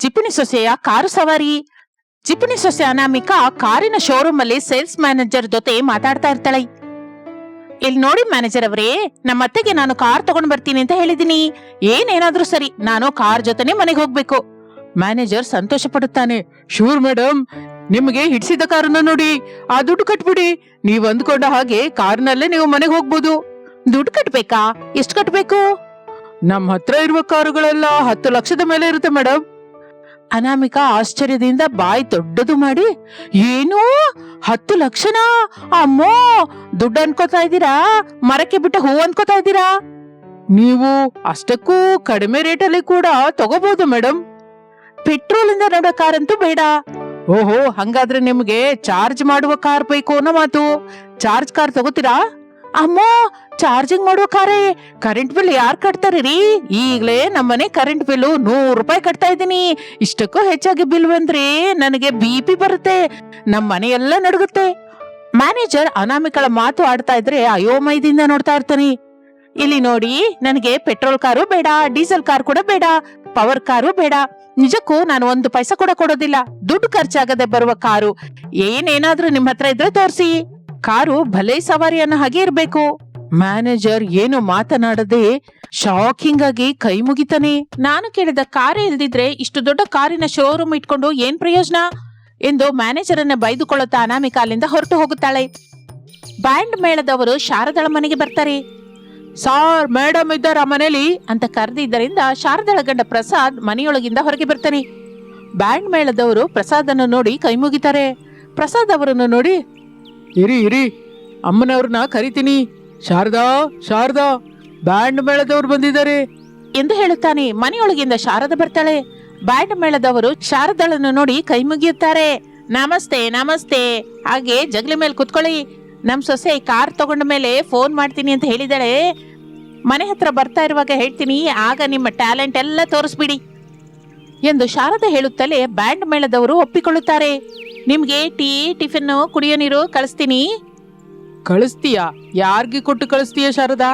ಜಿಪುಣಿ ಸೊಸೆಯ car ಸವಾರಿ. ಜಿಪುಣಿ ಸೊಸೆ ಅನಾಮಿಕಾ ಕಾರಿನ ಶೋರೂಮ್ ಅಲ್ಲಿ ಸೇಲ್ಸ್ ಮ್ಯಾನೇಜರ್ ಜೊತೆ ಮಾತಾಡ್ತಾ ಇರ್ತಾಳೆ. ಇಲ್ಲಿ ನೋಡಿ ಮ್ಯಾನೇಜರ್ ಅವರೇ ನಮ್ಮ ಅತ್ತೆಗೆ ನಾನು ಕಾರ್ ತಗೊಂಡ್ ಬರ್ತೀನಿ ಅಂತ ಹೇಳಿದೀನಿ. ಏನೇನಾದ್ರೂ ಸರಿ, ನಾನು ಕಾರ್ ಜೊತೆನೆ ಮನೆಗೆ ಹೋಗ್ಬೇಕು. ಮ್ಯಾನೇಜರ್ ಸಂತೋಷ ಪಡುತ್ತಾನೆ ಶೂರ್ ಮೇಡಮ್ ನಿಮಗೆ ಹಿಡಿಸಿದ ಕಾರನ್ನ ನೋಡಿ. ಆ ದುಡ್ಡು ಕಟ್ಬಿಡಿ. ನೀವು ಅಂದ್ಕೊಂಡ ಹಾಗೆ ಕಾರ್ನಲ್ಲೇ ನೀವು ಮನೆಗೆ ಹೋಗ್ಬೋದು. ದುಡ್ಡು ಕಟ್ಬೇಕಾ? ಎಷ್ಟು ಕಟ್ಬೇಕು? ನಮ್ಮ ಹತ್ರ ಇರುವ ಕಾರುಗಳೆಲ್ಲ ಹತ್ತು ಲಕ್ಷದ ಮೇಲೆ ಇರುತ್ತೆ ಮೇಡಮ್ ಅನಾಮಿಕಾ ಆಶ್ಚರ್ಯದಿಂದ ಬಾಯಿ ದೊಡ್ಡದು ಮಾಡಿ, ಏನು, ಹತ್ತು ಲಕ್ಷನಾ? ಅಮ್ಮೋ, ದುಡ್ಡು ಅನ್ಕೋತಾ ಇದ್ದೀರಾ? ಮರಕ್ಕೆ ಬಿಟ್ಟ ಹೂ ಅನ್ಕೋತಾ ಇದ್ದೀರಾ? ನೀವು ಅಷ್ಟಕ್ಕೂ ಕಡಿಮೆ ರೇಟಲ್ಲಿ ಕೂಡ ತಗೋಬಹುದು ಮೇಡಮ್ ಪೆಟ್ರೋಲ್ ಇಂದ ನೋಡೋ ಕಾರ್ ಅಂತೂ ಬೇಡ. ಓಹೋ, ಹಂಗಾದ್ರೆ ನಿಮ್ಗೆ ಚಾರ್ಜ್ ಮಾಡುವ ಕಾರ್ ಬೇಕು ಅನ್ನೋ ಮಾತು? ಚಾರ್ಜ್ ಕಾರ್ ತಗೋತೀರಾ? ಅಮ್ಮೋ ಚಾರ್ಜಿಂಗ್ ಮಾಡುವ ಕಾರೇ ಕರೆಂಟ್ ಬಿಲ್ ಯಾರು ಕಟ್ತಾರೆ ರೀ? ಈಗಲೇ ನಮ್ಮನೆ ಕರೆಂಟ್ ಬಿಲ್ ನೂರು ರೂಪಾಯಿ ಕಟ್ತಾ ಇದ್ದೀನಿ. ಇಷ್ಟಕ್ಕೂ ಹೆಚ್ಚಾಗಿ ಬಿಲ್ ಬಂದ್ರೆ ನನಗೆ ಬಿ ಪಿ ಬರುತ್ತೆ. ನಮ್ಮ ಎಲ್ಲ ನಡುಗುತ್ತೆ. ಮ್ಯಾನೇಜರ್ ಅನಾಮಿಕಳ ಮಾತು ಆಡ್ತಾ ಇದ್ರೆ ಅಯೋಮಯದಿಂದ ನೋಡ್ತಾ ಇರ್ತಾನೆ. ಇಲ್ಲಿ ನೋಡಿ, ನನಗೆ ಪೆಟ್ರೋಲ್ ಕಾರು ಬೇಡ ಡೀಸೆಲ್ ಕಾರ್ ಕೂಡ ಬೇಡ ಪವರ್ ಕಾರು ಬೇಡ. ನಿಜಕ್ಕೂ ನಾನು ಒಂದು ಪೈಸಾ ಕೂಡ ಕೊಡೋದಿಲ್ಲ. ದುಡ್ಡು ಖರ್ಚಾಗದೆ ಬರುವ ಕಾರು. ಏನೇನಾದ್ರೂ ನಿಮ್ಮ ಹತ್ರ ಇದ್ರೆ ತೋರಿಸಿ. ಕಾರು ಭಲೆ ಸವಾರಿ ಅನ್ನೋ ಹಾಗೆ ಇರ್ಬೇಕು. ಮ್ಯಾನೇಜರ್ ಏನು ಮಾತನಾಡದೆ ಶಾಕಿಂಗ್ ಆಗಿ ಕೈ ಮುಗಿತಾನೆ. ನಾನು ಕೇಳಿದ ಕಾರೇ ಇಲ್ದಿದ್ರೆ ಇಷ್ಟು ದೊಡ್ಡ ಕಾರಿನ ಶೋರೂಮ್ ಇಟ್ಕೊಂಡು ಏನ್ ಪ್ರಯೋಜನ? ಎಂದು ಮ್ಯಾನೇಜರ್ ಅನ್ನ ಬೈದುಕೊಳ್ಳುತ್ತಾ ಅನಾಮಿಕಾ ಅಲ್ಲಿಂದ ಹೊರಟು ಹೋಗುತ್ತಾಳೆ. ಬ್ಯಾಂಡ್ ಮೇಳದವರು ಶಾರದಳ ಮನೆಗೆ ಬರ್ತಾರೆ. ಸಾರ್ ಮೇಡಮ್ ಇದ್ದಾರ ಮನೇಲಿ? ಅಂತ ಕರೆದಿದ್ದರಿಂದ ಶಾರದಳ ಗಂಡ ಪ್ರಸಾದ್ ಮನೆಯೊಳಗಿಂದ ಹೊರಗೆ ಬರ್ತಾನೆ. ಬ್ಯಾಂಡ್ ಮೇಳದವರು ಪ್ರಸಾದನ್ನು ನೋಡಿ ಕೈ ಮುಗಿತಾರೆ. ಪ್ರಸಾದ್ ಅವರನ್ನು ನೋಡಿ ಇರಿ ಇರಿ. ಅಮ್ಮನವ್ರನ್ನ ಕರಿತೀನಿ. ಶಾರದಾ ಶಾರದಾ, ಬ್ಯಾಂಡ್ ಮೇಳದವ್ರು ಬಂದಿದ್ದಾರೆ. ಎಂದು ಹೇಳುತ್ತಾನೆ. ಮನೆಯೊಳಗಿಂದ ಶಾರದ ಬರ್ತಾಳೆ. ಬ್ಯಾಂಡ್ ಮೇಳದವರು ಶಾರದಳನ್ನು ನೋಡಿ ಕೈ ಮುಗಿಯುತ್ತಾರೆ. ನಮಸ್ತೆ ನಮಸ್ತೆ. ಹಾಗೆ ಜಗಲಿ ಮೇಲೆ ಕುತ್ಕೊಳ್ಳಿ. ನಮ್ಮ ಸೊಸೆ ಕಾರ್ ತಗೊಂಡ ಮೇಲೆ ಫೋನ್ ಮಾಡ್ತೀನಿ ಅಂತ ಹೇಳಿದಾಳೆ ಮನೆ ಹತ್ರ ಬರ್ತಾ ಇರುವಾಗ ಹೇಳ್ತೀನಿ, ಆಗ ನಿಮ್ಮ ಟ್ಯಾಲೆಂಟ್ ಎಲ್ಲ ತೋರಿಸ್ಬಿಡಿ. ಎಂದು ಶಾರದಾ ಹೇಳುತ್ತಲೇ ಬ್ಯಾಂಡ್ ಮೇಳದವರು ಒಪ್ಪಿಕೊಳ್ಳುತ್ತಾರೆ. ನಿಮ್ಗೆ ಟೀ ಟಿಫಿನ್ ಕುಡಿಯೋ ನೀರು ಕಳಿಸ್ತೀನಿ. ಕಳಿಸ್ತೀಯಾ? ಯಾರಿಗೆ ಕೊಟ್ಟು ಕಳಿಸ್ತೀಯ ಶಾರದಾ?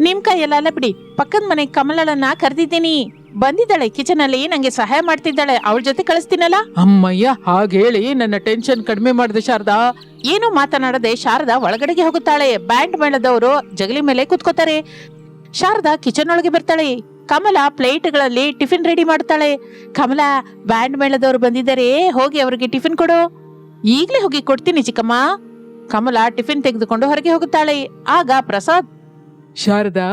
ನಿಮ್ ಕೈಯಲ್ಲ ಬಿಡಿ. ಪಕ್ಕದ ಮನೆ ಕಮಲಳನ್ನ ಕರೆದಿದ್ದೀನಿ. ಬಂದಿದ್ದಾಳೆ ಕಿಚನ್ ಅಲ್ಲಿ ನಂಗೆ ಸಹಾಯ ಮಾಡ್ತಿದ್ದಾಳೆ. ಅವಳ ಜೊತೆ ಕಳಿಸ್ತೀನಲ್ಲ? ಅಮ್ಮಯ್ಯ ಹಾಗೆ ಹೇಳಿ ನನ್ನ ಟೆನ್ಷನ್ ಕಡಿಮೆ ಮಾಡಿದೆ ಶಾರದಾ. ಏನು ಮಾತನಾಡದೆ ಶಾರದಾ ಒಳಗಡೆಗೆ ಹೋಗುತ್ತಾಳೆ. ಬ್ಯಾಂಡ್ ಮೇಳದವರು ಜಗಲಿ ಮೇಲೆ ಕುತ್ಕೋತಾರೆ. ಶಾರದಾ ಕಿಚನ್ ಒಳಗೆ ಬರ್ತಾಳೆ. ಕಮಲ ಪ್ಲೇಟ್ಗಳಲ್ಲಿ ಟಿಫಿನ್ ರೆಡಿ ಮಾಡ್ತಾಳೆ. ಕಮಲ ಬ್ಯಾಂಡ್ ಮೇಳದವರು ಬಂದಿದ್ದಾರೆ, ಹೋಗಿ ಅವರಿಗೆ ಟಿಫಿನ್ ಕೊಡು. ಈಗಲೇ ಹೋಗಿ ಕೊಡ್ತೀನಿ ಚಿಕ್ಕಮ್ಮ. ಕಮಲ ಟಿಫಿನ್ ತೆಗೆದುಕೊಂಡು ಹೊರಗೆ ಹೋಗುತ್ತಾಳೆ. ಆಗ ಪ್ರಸಾದ್, ಶಾರದಾ,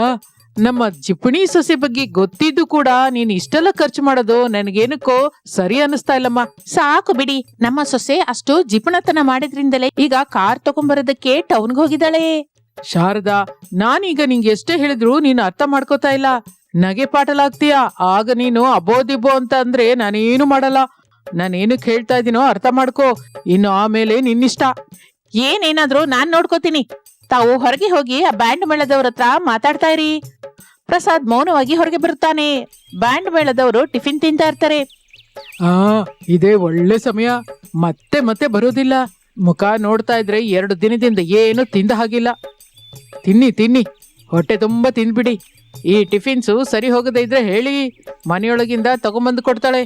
ನಮ್ಮ ಜಿಪಣಿ ಸೊಸೆ ಬಗ್ಗೆ ಗೊತ್ತಿದ್ದು ಕೂಡ ನೀನ್ ಇಷ್ಟೆಲ್ಲ ಖರ್ಚು ಮಾಡೋದು ನನಗೇನಕ್ಕೋ ಸರಿ ಅನಿಸ್ತಾ ಇಲ್ಲಮ್ಮ. ಸಾಕು ಬಿಡಿ, ನಮ್ಮ ಸೊಸೆ ಅಷ್ಟು ಜಿಪಣತನ ಮಾಡಿದ್ರಿಂದಲೇ ಈಗ ಕಾರ್ ತಗೊಂಬರೋದಕ್ಕೆ ಟೌನ್ಗೆ ಹೋಗಿದ್ದಾಳೆ. ಶಾರದಾ, ನಾನೀಗ ನಿಂಗೆ ಎಷ್ಟೇ ಹೇಳಿದ್ರು ನೀನು ಅರ್ಥ ಮಾಡ್ಕೋತಾ ಇಲ್ಲ. ನಗೆ ಪಾಟಲಾಗ್ತೀಯ ಆಗ ನೀನು ಅಬೋದಿಬ್ಬೋ ಅಂತ ಅಂದ್ರೆ ನಾನೇನು ಮಾಡಲ್ಲ. ನಾನೇನು ಕೇಳ್ತಾ ಇದೀನೋ ಅರ್ಥ ಮಾಡ್ಕೋ. ಇನ್ನು ಆಮೇಲೆ ನಿನ್ನಿಷ್ಟ. ಏನೇನಾದ್ರೂ ನಾನ್ ನೋಡ್ಕೋತೀನಿ. ತಾವು ಹೊರಗೆ ಹೋಗಿ ಆ ಬ್ಯಾಂಡ್ ಮೇಳದವ್ರ ಹತ್ರ ಮಾತಾಡ್ತಾ ಇರಿ. ಪ್ರಸಾದ್ ಮೌನವಾಗಿ ಹೊರಗೆ ಬರುತ್ತಾನೆ. ಬ್ಯಾಂಡ್ ಮೇಳದವರು ಟಿಫಿನ್ ತಿಂತಾ ಇರ್ತಾರೆ. ಆ, ಇದೇ ಒಳ್ಳೆ ಸಮಯ. ಮತ್ತೆ ಮತ್ತೆ ಬರೋದಿಲ್ಲ. ಮುಖ ನೋಡ್ತಾ ಇದ್ರೆ ಎರಡು ದಿನದಿಂದ ಏನು ತಿಂದ ಹಾಗಿಲ್ಲ. ತಿನ್ನಿ ತಿನ್ನಿ. ಹೊಟ್ಟೆ ತುಂಬಾ ತಿಂದ್ಬಿಡಿ. ಈ ಟಿಫಿನ್ಸು ಸರಿ ಹೋಗದೇ ಇದ್ರೆ ಹೇಳಿ ಮನೆಯೊಳಗಿಂದ ತಗೊಂಬಂದು ಕೊಡ್ತಾಳೆ.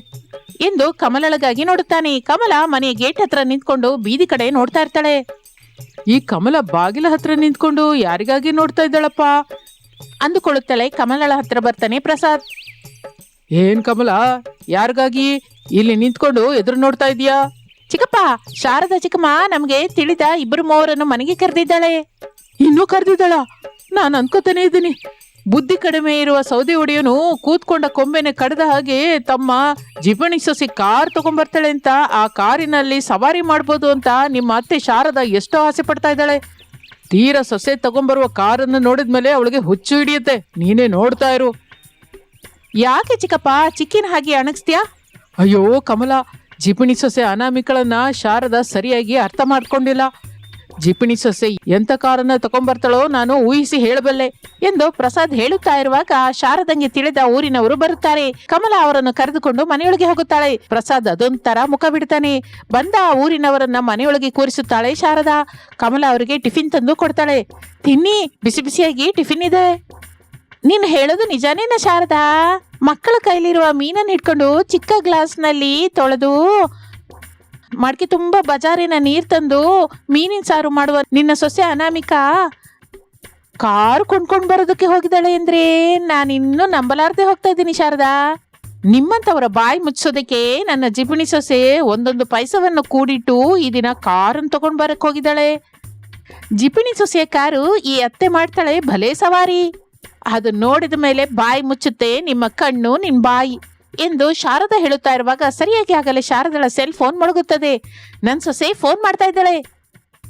ಎಂದು ಕಮಲಳಗಾಗಿ ನೋಡುತ್ತಾನೆ. ಕಮಲ ಮನೆಯ ಗೇಟ್ ಹತ್ರ ನಿಂತ್ಕೊಂಡು ಬೀದಿ ಕಡೆ ನೋಡ್ತಾ ಇರ್ತಾಳೆ. ಈ ಕಮಲ ಬಾಗಿಲ ಹತ್ರ ನಿಂತ್ಕೊಂಡು ಯಾರಿಗಾಗಿ ನೋಡ್ತಾ ಇದ್ದಾಳಪ್ಪ? ಅಂದುಕೊಳ್ಳುತ್ತಾಳೆ ಕಮಲಳ ಹತ್ರ ಬರ್ತಾನೆ ಪ್ರಸಾದ್. ಏನ್ ಕಮಲ? ಯಾರಿಗಾಗಿ ಇಲ್ಲಿ ನಿಂತ್ಕೊಂಡು ಎದುರು ನೋಡ್ತಾ ಇದೀಯಾ ಚಿಕ್ಕಪ್ಪ, ಶಾರದಾ ಚಿಕ್ಕಮ್ಮ, ನಮಗೆ ತಿಳಿದ ಇಬ್ಬರು ಮೂವರನ್ನು ಮನೆಗೆ ಕರೆದಿದ್ದಾಳೆ. ಇನ್ನೂ ಕರೆದಿದ್ದಾಳ? ನಾನು ಅನ್ಕೋತಾನೆ ಇದ್ದೀನಿ. ಬುದ್ಧಿ ಕಡಿಮೆ ಇರುವ ಸೌದೆ ಒಡೆಯನು ಕೂತ್ಕೊಂಡ ಕೊಂಬೆನೆ ಕಡ್ದ ಹಾಗೆ ತಮ್ಮ ಜಿಪಣಿ ಸೊಸಿ ಕಾರ್ ತಗೊಂಡ್ಬರ್ತಾಳೆ ಅಂತ ಆ ಕಾರಿನಲ್ಲಿ ಸವಾರಿ ಮಾಡ್ಬೋದು ಅಂತ ನಿಮ್ಮ ಅತ್ತೆ ಶಾರದ ಎಷ್ಟೋ ಆಸೆ ಪಡ್ತಾ ಇದ್ದಾಳೆ. ತೀರ ಸೊಸೆ ತಗೊಂಬರುವ ಕಾರನ್ನು ನೋಡಿದ್ಮೇಲೆ ಅವಳಿಗೆ ಹುಚ್ಚು ಹಿಡಿಯುತ್ತೆ. ನೀನೇ ನೋಡ್ತಾ ಇರು. ಯಾಕೆ ಚಿಕ್ಕಪ್ಪ? ಚಿಕ್ಕಿನ ಹಾಗೆ ಅಣಗಿಸ್ತೀಯಾ? ಅಯ್ಯೋ ಕಮಲ ಜಿಪಣಿ ಸೊಸೆ ಅನಾಮಿಕಳನ್ನ ಶಾರದ ಸರಿಯಾಗಿ ಅರ್ಥ ಮಾಡ್ಕೊಂಡಿಲ್ಲ. ಜಿಪಣಿ ಸೊಸೆ ಎಂತ ಕಾರನ್ನ ತಗೊಂಬರ್ತಾಳೋ ನಾನು ಊಹಿಸಿ ಹೇಳಬಲ್ಲೆ ಎಂದು ಪ್ರಸಾದ್ ಹೇಳುತ್ತಾ ಇರುವಾಗ ಶಾರದಂಗೆ ತಿಳಿದ ಊರಿನವರು ಬರುತ್ತಾರೆ. ಕಮಲ ಅವರನ್ನು ಕರೆದುಕೊಂಡು ಮನೆಯೊಳಗೆ ಹೋಗುತ್ತಾಳೆ. ಪ್ರಸಾದ್ ಅದೊಂಥರ ಮುಖ ಬಿಡ್ತಾನೆ. ಬಂದ ಆ ಊರಿನವರನ್ನ ಮನೆಯೊಳಗೆ ಕೂರಿಸುತ್ತಾಳೆ ಶಾರದಾ. ಕಮಲ ಅವರಿಗೆ ಟಿಫಿನ್ ತಂದು ಕೊಡ್ತಾಳೆ. ತಿನ್ನಿ, ಬಿಸಿ ಬಿಸಿಯಾಗಿ ಟಿಫಿನ್ ಇದೆ. ನೀನು ಹೇಳೋದು ನಿಜಾನೇನ ಶಾರದಾ? ಮಕ್ಕಳ ಕೈಲಿರುವ ಮೀನನ್ನು ಹಿಡ್ಕೊಂಡು ಚಿಕ್ಕ ಗ್ಲಾಸ್ನಲ್ಲಿ ತೊಳೆದು ಮಡಕೆ ತುಂಬ ಬಜಾರಿನ ನೀರು ತಂದು ಮೀನಿನ ಸಾರು ಮಾಡುವ ನಿನ್ನ ಸೊಸೆ ಅನಾಮಿಕಾ ಕಾರು ಕೊಂಡ್ಕೊಂಡು ಬರೋದಕ್ಕೆ ಹೋಗಿದ್ದಾಳೆ ಅಂದ್ರೆ ನಾನು ಇನ್ನೂ ನಂಬಲಾರ್ದೆ ಹೋಗ್ತಾ ಇದ್ದೀನಿ ಶಾರದಾ. ನಿಮ್ಮಂಥವರ ಬಾಯಿ ಮುಚ್ಚೋದಕ್ಕೆ ನನ್ನ ಜಿಪಣಿ ಸೊಸೆ ಒಂದೊಂದು ಪೈಸವನ್ನು ಕೂಡಿಟ್ಟು ಈ ದಿನ ಕಾರನ್ನು ತಗೊಂಡು ಬರಕ್ಕೆ ಹೋಗಿದ್ದಾಳೆ. ಜಿಪಿಣಿ ಸೊಸೆಯ ಕಾರು ಈ ಅತ್ತೆ ಮಾಡ್ತಾಳೆ ಭಲೇ ಸವಾರಿ. ಅದು ನೋಡಿದ ಮೇಲೆ ಬಾಯಿ ಮುಚ್ಚುತ್ತೆ ನಿಮ್ಮ ಕಣ್ಣು ನಿಮ್ಮ ಬಾಯಿ. ಎಂದು ಶಾರದಾ ಹೇಳುತ್ತಾ ಇರುವಾಗ ಸರಿಯಾಗಿ ಆಗಲೇ ಶಾರದಳ ಸೆಲ್ ಫೋನ್ ಮೊಳಗುತ್ತದೆ ನನ್ ಸೊಸೆ ಫೋನ್ ಮಾಡ್ತಾ ಇದ್ದಾಳೆ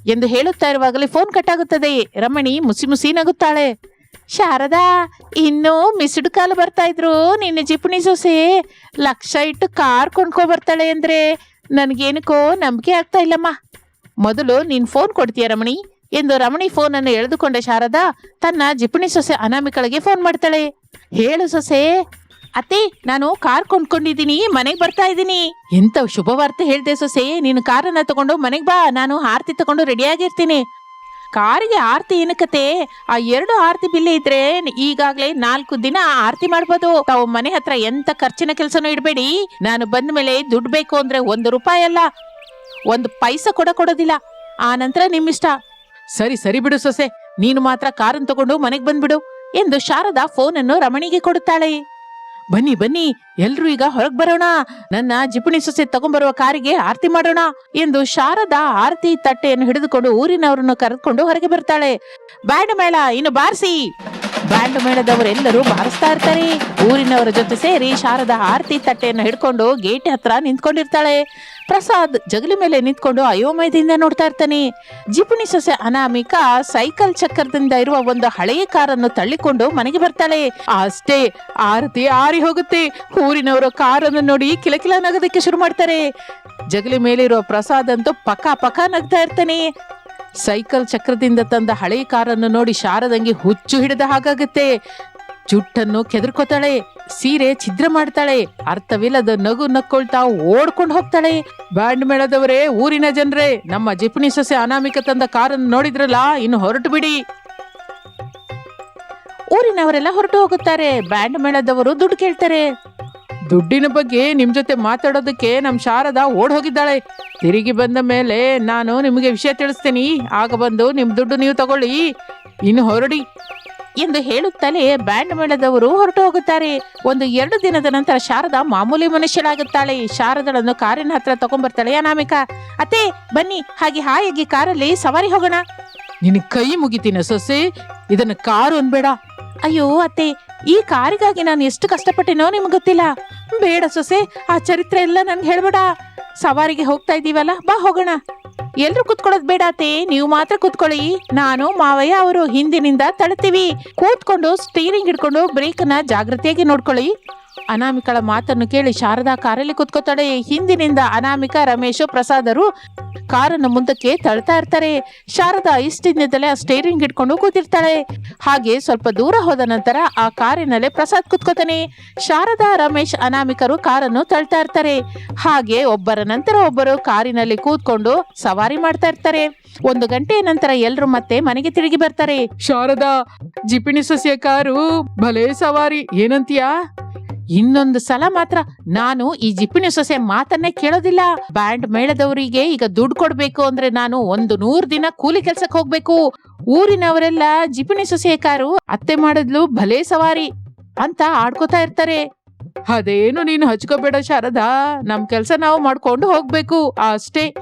ಎಂದು ಹೇಳುತ್ತಾ ಇರುವಾಗಲೇ ಫೋನ್ ಕಟ್ ಆಗುತ್ತದೆ. ರಮಣಿ ಮುಸಿ ಮುಸಿ ನಗುತ್ತಾಳೆ. ಶಾರದಾ, ಇನ್ನು ಮಿಸ್ಡ್ ಕಾಲ್ ಬರ್ತಾ ಇದ್ರು. ನಿನ್ನ ಜಿಪುಣಿ ಸೊಸೆ ಲಕ್ಷ ಇಟ್ಟು ಕಾರ್ ಕೊಂಡ್ಕೋ ಬರ್ತಾಳೆ ಅಂದ್ರೆ ನನಗೇನಕ್ಕೋ ನಂಬಿಕೆ ಆಗ್ತಾ ಇಲ್ಲಮ್ಮ. ಮೊದಲು ನೀನ್ ಫೋನ್ ಕೊಡ್ತೀಯ ರಮಣಿ ಎಂದು ರಮಣಿ ಫೋನನ್ನು ಎಳೆದುಕೊಂಡ ಶಾರದಾ ತನ್ನ ಜಿಪುಣಿ ಸೊಸೆ ಅನಾಮಿಕಳಿಗೆ ಫೋನ್ ಮಾಡ್ತಾಳೆ. ಹೇಳು ಸೊಸೆ ಅತ್ತೆ, ನಾನು ಕಾರ್ ಕೊಂಡ್ಕೊಂಡಿದ್ದೀನಿ, ಮನೆಗೆ ಬರ್ತಾ ಇದ್ದೀನಿ. ಎಂತ ಶುಭವಾರ್ತೆ ಹೇಳ್ದೆ ಸೊಸೆ, ನೀನು ಕಾರನ್ನ ತಗೊಂಡು ಮನೆಗೆ ಬಾ, ನಾನು ಆರ್ತಿ ತಗೊಂಡು ರೆಡಿಯಾಗಿರ್ತೀನಿ ಕಾರಿಗೆ ಆರ್ತಿ ಏನಕತೆ ಆ ಎರಡು ಆರ್ತಿ ಬಿಲ್ಲೆ ಇದ್ರೆ ಈಗಾಗ್ಲೇ ನಾಲ್ಕು ದಿನ ಆರ್ತಿ ಮಾಡ್ಬೋದು. ತಾವು ಮನೆ ಹತ್ರ ಎಂತ ಖರ್ಚಿನ ಕೆಲಸನೂ ಇಡಬೇಡಿ. ನಾನು ಬಂದ ಮೇಲೆ ದುಡ್ಡು ಬೇಕು ಅಂದ್ರೆ ಒಂದು ರೂಪಾಯಿ ಅಲ್ಲ, ಒಂದು ಪೈಸ ಕೂಡ ಕೊಡೋದಿಲ್ಲ. ಆ ನಂತರ ನಿಮ್ಮಿಷ್ಟ. ಸರಿ ಸರಿ ಬಿಡು ಸೊಸೆ, ನೀನು ಮಾತ್ರ ಕಾರನ್ನು ತಗೊಂಡು ಮನೆಗೆ ಬಂದ್ಬಿಡು ಎಂದು ಶಾರದಾ ಫೋನನ್ನು ರಮಣಿಗೆ ಕೊಡುತ್ತಾಳೆ. ಬನ್ನಿ ಬನ್ನಿ, ಎಲ್ರೂ ಈಗ ಹೊರಗ್ ಬರೋಣ. ನನ್ನ ಜಿಪಣಿ ಸೊಸೆ ತಗೊಂಬರುವ ಕಾರಿಗೆ ಆರತಿ ಮಾಡೋಣ ಎಂದು ಶಾರದಾ ಆರತಿ ತಟ್ಟೆಯನ್ನು ಹಿಡಿದುಕೊಂಡು ಊರಿನವರನ್ನು ಕರೆದುಕೊಂಡು ಹೊರಗೆ ಬರ್ತಾಳೆ. ಬ್ಯಾಡ ಮೇಳ, ಇನ್ನು ಬಾರಿಸಿ. ಬ್ಯಾಂಡ್ ಮೇಳದವರೆಲ್ಲರೂ ಬಾರಿಸ್ತಾ ಇರ್ತಾರೆ. ಊರಿನವರ ಜೊತೆ ಸೇರಿ ಶಾರದ ಆರತಿ ತಟ್ಟೆಯನ್ನು ಹಿಡ್ಕೊಂಡು ಗೇಟ್ ಹತ್ರ ನಿಂತ್ಕೊಂಡಿರ್ತಾಳೆ. ಪ್ರಸಾದ್ ಜಗಲಿ ಮೇಲೆ ನಿಂತ್ಕೊಂಡು ಅಯೋಮಯದಿಂದ ನೋಡ್ತಾ ಇರ್ತಾನೆ. ಜಿಪುಣಿ ಸೊಸೆ ಅನಾಮಿಕಾ ಸೈಕಲ್ ಚಕ್ರದಿಂದ ಇರುವ ಒಂದು ಹಳೆಯ ಕಾರನ್ನು ತಳ್ಳಿಕೊಂಡು ಮನೆಗೆ ಬರ್ತಾಳೆ. ಅಷ್ಟೇ, ಆರತಿ ಆರಿ ಹೋಗುತ್ತೆ. ಊರಿನವರು ಕಾರನ್ನು ನೋಡಿ ಕಿಲಕಿಲ ನಗದಕ್ಕೆ ಶುರು ಮಾಡ್ತಾರೆ. ಜಗಲಿ ಮೇಲಿರುವ ಪ್ರಸಾದ್ ಅಂತೂ ಪಕ್ಕ ಪಕ್ಕ ನಗ್ತಾ ಇರ್ತಾನೆ. ಸೈಕಲ್ ಚಕ್ರದಿಂದ ತಂದ ಹಳೆ ಕಾರನ್ನು ನೋಡಿ ಶಾರದಂಗಿ ಹುಚ್ಚು ಹಿಡಿದ ಹಾಗಾಗುತ್ತೆ. ಜುಟ್ಟನ್ನು ಕೆದರ್ಕೋತಾಳೆ, ಸೀರೆ ಛಿದ್ರ ಮಾಡ್ತಾಳೆ, ಅರ್ಥವಿಲ್ಲದ ನಗು ನಕ್ಕೊಳ್ತಾ ಓಡ್ಕೊಂಡು ಹೋಗ್ತಾಳೆ. ಬ್ಯಾಂಡ್ ಮೇಳದವರೇ, ಊರಿನ ಜನರೇ, ನಮ್ಮ ಜಿಪುಣಿ ಸೊಸೆ ಅನಾಮಿಕ ತಂದ ಕಾರನ್ನು ನೋಡಿದ್ರಲ್ಲ, ಇನ್ನು ಹೊರಟು ಬಿಡಿ. ಊರಿನವರೆಲ್ಲ ಹೊರಟು ಹೋಗುತ್ತಾರೆ ಬ್ಯಾಂಡ್ ಮೇಳದವರು ದುಡ್ಡು ಕೇಳ್ತಾರೆ. ದುಡ್ಡಿನ ಬಗ್ಗೆ ನಿಮ್ ಜೊತೆ ಮಾತಾಡೋದಕ್ಕೆ ನಮ್ ಶಾರದಾ ಓಡ್ ಹೋಗಿದ್ದಾಳೆ ತಿರುಗಿ ಬಂದ ಮೇಲೆ ನಾನು ನಿಮಗೆ ವಿಷಯ ತಿಳಿಸ್ತೀನಿ. ಆಗ ಬಂದು ನಿಮ್ ದುಡ್ಡು ನೀವು ತಗೊಳ್ಳಿ. ಇನ್ನು ಹೊರಡಿ. ಎಂದು ಹೇಳುತ್ತಲೇ ಬ್ಯಾಂಡ್ ಮೇಳದವರು ಹೊರಟು ಹೋಗುತ್ತಾರೆ. ಒಂದು ಎರಡು ದಿನದ ನಂತರ ಶಾರದಾ ಮಾಮೂಲಿ ಮನುಷ್ಯಳಾಗುತ್ತಾಳೆ. ಶಾರದಳನ್ನು ಕಾರಿನ ಹತ್ರ ತಗೊಂಡ್ಬರ್ತಾಳೆ ಅನಾಮಿಕಾ. ಅತ್ತೆ, ಬನ್ನಿ. ಹಾಗೆ ಹಾಯಾಗಿ ಕಾರಲ್ಲಿ ಸವಾರಿ ಹೋಗೋಣ. ನಿನ್ನ ಕೈ ಮುಗಿತೀನ ಸೊಸೆ. ಇದನ್ನ ಕಾರು ಅನ್ಬೇಡ. ಅಯ್ಯೋ, ಅತ್ತೆ, ಈ ಕಾರಿಗಾಗಿ ನಾನು ಎಷ್ಟು ಕಷ್ಟಪಟ್ಟೆನೋ ನಿಮ್ಗೆ ಗೊತ್ತಿಲ್ಲ. ಬೇಡ ಸೊಸೆ, ಆ ಚರಿತ್ರೆ ಎಲ್ಲ ನನ್ಗೆ ಹೇಳ್ಬೇಡ. ಸವಾರಿಗೆ ಹೋಗ್ತಾ ಇದೀವಲ್ಲ ಬಾ ಹೋಗೋಣ. ಎಲ್ರು ಕುತ್ಕೊಳ್ಳೋದ್ ಬೇಡ ಅತ್ತೆ, ನೀವು ಮಾತ್ರ ಕುತ್ಕೊಳ್ಳಿ. ನಾನು, ಮಾವಯ್ಯ ಅವರು ಹಿಂದಿನಿಂದ ತಳ್ತೀವಿ. ಕೂತ್ಕೊಂಡು ಸ್ಟೀರಿಂಗ್ ಹಿಡ್ಕೊಂಡು ಬ್ರೇಕನ್ನ ಜಾಗೃತಿಯಾಗಿ ನೋಡ್ಕೊಳ್ಳಿ. ಅನಾಮಿಕಳ ಮಾತನ್ನು ಕೇಳಿ ಶಾರದಾ ಕಾರಲ್ಲಿ ಕುತ್ಕೋತಾಳೆ. ಹಿಂದಿನಿಂದ ಅನಾಮಿಕ ರಮೇಶ್ ಪ್ರಸಾದರು ಕಾರನ್ನು ಮುಂದಕ್ಕೆ ತಳ್ತಾ ಇರ್ತಾರೆ. ಶಾರದಾ ಇಷ್ಟಿಂದಲೇ ಆ ಸ್ಟೇರಿಂಗ್ ಹಿಡ್ಕೊಂಡು ಕೂತಿರ್ತಾಳೆ. ಹಾಗೆ ಸ್ವಲ್ಪ ದೂರ ಹೋದ ನಂತರ ಆ ಕಾರಿನಲ್ಲೇ ಪ್ರಸಾದ್ ಕುತ್ಕೋತಾನೆ. ಶಾರದಾ, ರಮೇಶ್ ಅನಾಮಿಕರು ಕಾರನ್ನು ತಳ್ತಾ ಇರ್ತಾರೆ. ಹಾಗೆ ಒಬ್ಬರ ನಂತರ ಒಬ್ಬರು ಕಾರಿನಲ್ಲಿ ಕೂತ್ಕೊಂಡು ಸವಾರಿ ಮಾಡ್ತಾ ಇರ್ತಾರೆ. ಒಂದು ಗಂಟೆ ನಂತರ ಎಲ್ರು ಮತ್ತೆ ಮನೆಗೆ ತಿರುಗಿ ಬರ್ತಾರೆ. ಶಾರದಾ, ಜಿಪಿಣಿ ಸಸ್ಯ ಕಾರು, ಭಲೇ ಸವಾರಿ, ಏನಂತೀಯಾ? ಇನ್ನೊಂದು ಸಲ ಮಾತ್ರ ನಾನು ಈ ಜಿಪ್ಪಿನ ಸೊಸೆ ಮಾತನ್ನೇ ಕೇಳೋದಿಲ್ಲ. ಬ್ಯಾಂಡ್ ಮೇಳದವರಿಗೆ ಈಗ ದುಡ್ಡು ಕೊಡ್ಬೇಕು ಅಂದ್ರೆ ನಾನು ಒಂದು ನೂರ್ ದಿನ ಕೂಲಿ ಕೆಲ್ಸಕ್ಕೆ ಹೋಗ್ಬೇಕು. ಊರಿನವರೆಲ್ಲ ಜಿಪಿಣಿ ಸೊಸೆ ಕಾರು ಅತ್ತೆ ಮಾಡಿದ್ಲು ಭಲೇ ಸವಾರಿ ಅಂತ ಆಡ್ಕೋತಾ ಇರ್ತಾರೆ. ಅದೇನು ನೀನು ಹಚ್ಕೋಬೇಡ ಶಾರದಾ, ನಮ್ ಕೆಲ್ಸ ನಾವು ಮಾಡ್ಕೊಂಡು ಹೋಗ್ಬೇಕು. ಅಷ್ಟೇ.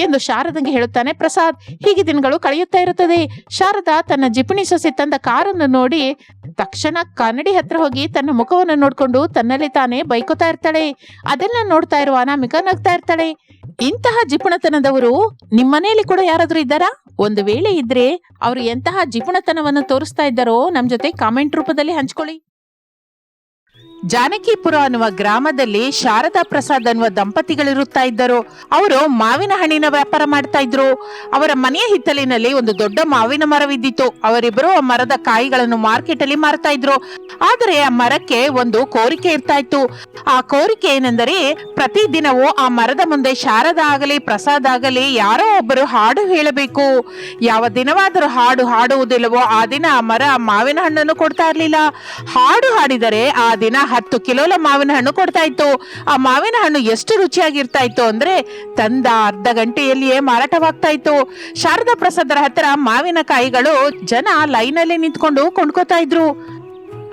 ಎಂದು ಶಾರದಂಗೆ ಹೇಳುತ್ತಾನೆ. ಪ್ರಸಾದ್, ಹೀಗೆ ದಿನಗಳು ಕಳೆಯುತ್ತಾ ಇರುತ್ತದೆ. ಶಾರದಾ ತನ್ನ ಜಿಪಣಿ ಸೊಸೆ ತಂದ ಕಾರನ್ನು ನೋಡಿ ತಕ್ಷಣ ಕನ್ನಡಿ ಹತ್ರ ಹೋಗಿ ತನ್ನ ಮುಖವನ್ನು ನೋಡ್ಕೊಂಡು ತನ್ನಲ್ಲಿ ತಾನೇ ಬೈಕೋತಾ ಇರ್ತಾಳೆ. ಅದೆಲ್ಲ ನೋಡ್ತಾ ಇರುವ ಅನಾಮಿಕ ನಗ್ತಾ ಇರ್ತಾಳೆ. ಇಂತಹ ಜಿಪುಣತನದವರು ನಿಮ್ಮನೆಯಲ್ಲಿ ಕೂಡ ಯಾರಾದ್ರೂ ಇದ್ದಾರಾ? ಒಂದು ವೇಳೆ ಇದ್ರೆ ಅವರು ಎಂತಹ ಜಿಪುಣತನವನ್ನು ತೋರಿಸ್ತಾ ಇದ್ದಾರೋ, ನಮ್ ಜೊತೆ ಕಾಮೆಂಟ್ ರೂಪದಲ್ಲಿ ಹಂಚ್ಕೊಳ್ಳಿ. ಜಾನಕಿಪುರ ಅನ್ನುವ ಗ್ರಾಮದಲ್ಲಿ ಶಾರದಾ ಪ್ರಸಾದ್ ಅನ್ನುವ ದಂಪತಿಗಳಿರುತ್ತಾ ಇದ್ದರು. ಅವರು ಮಾವಿನ ಹಣ್ಣಿನ ವ್ಯಾಪಾರ ಮಾಡ್ತಾ ಇದ್ರು. ಅವರ ಮನೆಯ ಹಿತ್ತಲಿನಲ್ಲಿ ಒಂದು ದೊಡ್ಡ ಮಾವಿನ ಮರವಿದ್ದಿತ್ತು. ಅವರಿಬ್ಬರು ಆ ಮರದ ಕಾಯಿಗಳನ್ನು ಮಾರ್ಕೆಟ್ ಅಲ್ಲಿ ಮಾರ್ತಾ ಇದ್ರು. ಆದರೆ ಆ ಮರಕ್ಕೆ ಒಂದು ಕೋರಿಕೆ ಇರ್ತಾ ಇತ್ತು. ಆ ಕೋರಿಕೆ ಏನೆಂದರೆ ಪ್ರತಿದಿನವೂ ಆ ಮರದ ಮುಂದೆ ಶಾರದ ಆಗಲಿ, ಪ್ರಸಾದ್ ಆಗಲಿ ಯಾರೋ ಒಬ್ಬರು ಹಾಡು ಹೇಳಬೇಕು. ಯಾವ ದಿನವಾದರೂ ಹಾಡು ಹಾಡುವುದಿಲ್ಲವೋ ಆ ದಿನ ಆ ಮರ ಮಾವಿನ ಹಣ್ಣನ್ನು ಕೊಡ್ತಾ ಇರಲಿಲ್ಲ. ಹಾಡು ಹಾಡಿದರೆ ಆ ದಿನ ಹತ್ತು ಕಿಲೋಲ ಮಾವಿನ ಹಣ್ಣು ಕೊಡ್ತಾ ಇತ್ತು ಆ ಮಾವಿನ ಹಣ್ಣು ಎಷ್ಟು ರುಚಿಯಾಗಿರ್ತಾ ಇತ್ತು ಅಂದ್ರೆ ತಂದ ಅರ್ಧ ಗಂಟೆಯಲ್ಲಿಯೇ ಮಾರಾಟವಾಗ್ತಾ ಇತ್ತು ಶಾರದಾ ಪ್ರಸಾದರ ಹತ್ರ ಮಾವಿನಕಾಯಿಗಳು ಜನ ಲೈನಲ್ಲಿ ನಿಂತ್ಕೊಂಡು ಕೊಂಡ್ಕೋತಾ ಇದ್ರು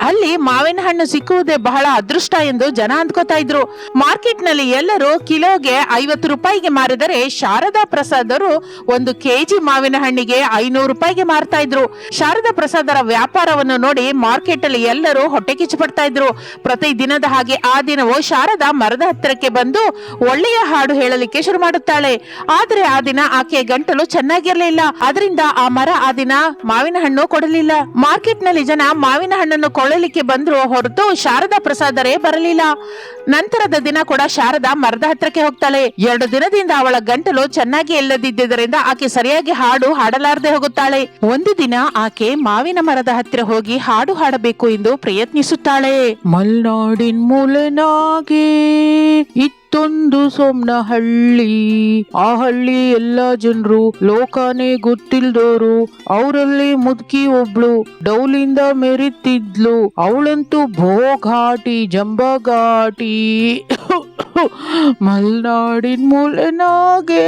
ಅಲ್ಲಿ ಮಾವಿನ ಹಣ್ಣು ಸಿಕ್ಕುವುದೇ ಬಹಳ ಅದೃಷ್ಟ ಎಂದು ಜನ ಅಂದ್ಕೋತಾ ಇದ್ರು. ಮಾರ್ಕೆಟ್ನಲ್ಲಿ ಎಲ್ಲರೂ ಕಿಲೋಗೆ ಐವತ್ತು ರೂಪಾಯಿಗೆ ಮಾರಿದರೆ ಶಾರದಾ ಪ್ರಸಾದರು ಒಂದು ಕೆಜಿ ಮಾವಿನ ಹಣ್ಣಿಗೆ ಐನೂರು ರೂಪಾಯಿಗೆ ಮಾರ್ತಾ ಇದ್ರು. ಶಾರದಾ ಪ್ರಸಾದರ ವ್ಯಾಪಾರವನ್ನು ನೋಡಿ ಮಾರ್ಕೆಟ್ ಅಲ್ಲಿ ಎಲ್ಲರೂ ಹೊಟ್ಟೆ ಕಿಚ್ಚು ಪಡ್ತಾ ಇದ್ರು. ಪ್ರತಿ ದಿನದ ಹಾಗೆ ಆ ದಿನವೂ ಶಾರದಾ ಮರದ ಹತ್ತಿರಕ್ಕೆ ಬಂದು ಒಳ್ಳೆಯ ಹಾಡು ಹೇಳಲಿಕ್ಕೆ ಶುರು ಮಾಡುತ್ತಾಳೆ. ಆದ್ರೆ ಆ ದಿನ ಆಕೆಯ ಗಂಟಲು ಚೆನ್ನಾಗಿರಲಿಲ್ಲ. ಅದರಿಂದ ಆ ಮರ ಆ ದಿನ ಮಾವಿನ ಹಣ್ಣು ಕೊಡಲಿಲ್ಲ. ಮಾರ್ಕೆಟ್ನಲ್ಲಿ ಜನ ಮಾವಿನ ಹಣ್ಣನ್ನು ಕೊಳ್ಳಲಿಕ್ಕೆ ಬಂದ್ರು ಹೊರತು ಶಾರದಾ ಪ್ರಸಾದರೇ ಬರಲಿಲ್ಲ. ನಂತರದ ದಿನ ಕೂಡ ಶಾರದಾ ಮರದ ಹತ್ರಕ್ಕೆ ಹೋಗ್ತಾಳೆ. ಎರಡು ದಿನದಿಂದ ಅವಳ ಗಂಟಲು ಚೆನ್ನಾಗಿ ಇಲ್ಲದಿದ್ದರಿಂದ ಆಕೆ ಸರಿಯಾಗಿ ಹಾಡು ಹಾಡಲಾರದೆ ಹೋಗುತ್ತಾಳೆ. ಒಂದು ದಿನ ಆಕೆ ಮಾವಿನ ಮರದ ಹತ್ತಿರ ಹೋಗಿ ಹಾಡು ಹಾಡಬೇಕು ಎಂದು ಪ್ರಯತ್ನಿಸುತ್ತಾಳೆ. ಮಲ್ನಾಡಿನ ಮೂಲೆನಾಗೆ ಇತ್ತೊಂದು ಸೋಮ್ನ ಹಳ್ಳಿ ಆ ಹಳ್ಳಿ ಎಲ್ಲ ಜನರು ಲೋಕಾನೇ ಗೊತ್ತಿಲ್ದೋರು. ಅವರಲ್ಲಿ ಮುದುಕಿ ಒಬ್ಳು ಡೌಲಿಂದ ಮೆರಿತಿದ್ಲು. ಅವಳಂತೂ ಭೋಘಾಟಿ ಜಂಬಘಾಟಿ ಮಲ್ನಾಡಿನ ಮೂಲೆನಾಗೆ.